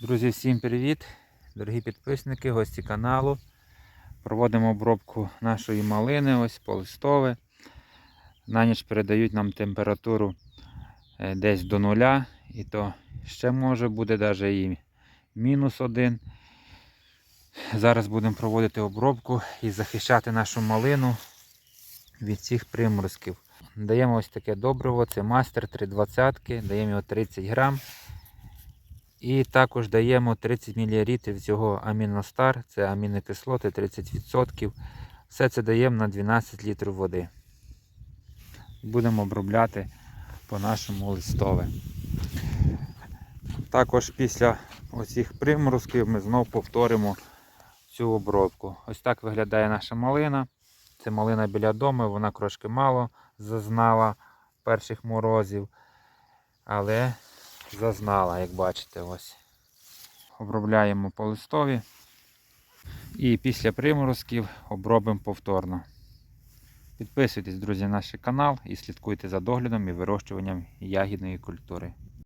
Друзі, всім привіт! Дорогі підписники, гості каналу. Проводимо обробку нашої малини, ось полистове. На ніч передають нам температуру е, десь до нуля, і то ще може буде навіть і мінус один. Зараз будемо проводити обробку і захищати нашу малину від цих приморозків. Даємо ось таке добриво, це мастер 320, даємо його 30 грам. І також даємо 30 мл цього аміностар, це амінокислоти 30%. Все це даємо на 12 літрів води. Будемо обробляти по нашому листове. Також після оцих приморозків ми знову повторимо цю обробку. Ось так виглядає наша малина. Це малина біля дому, вона трошки мало зазнала перших морозів. Але зазнала, як бачите, ось. Обробляємо по листові. І після приморозків обробимо повторно. Підписуйтесь, друзі, на наш канал і слідкуйте за доглядом і вирощуванням ягідної культури.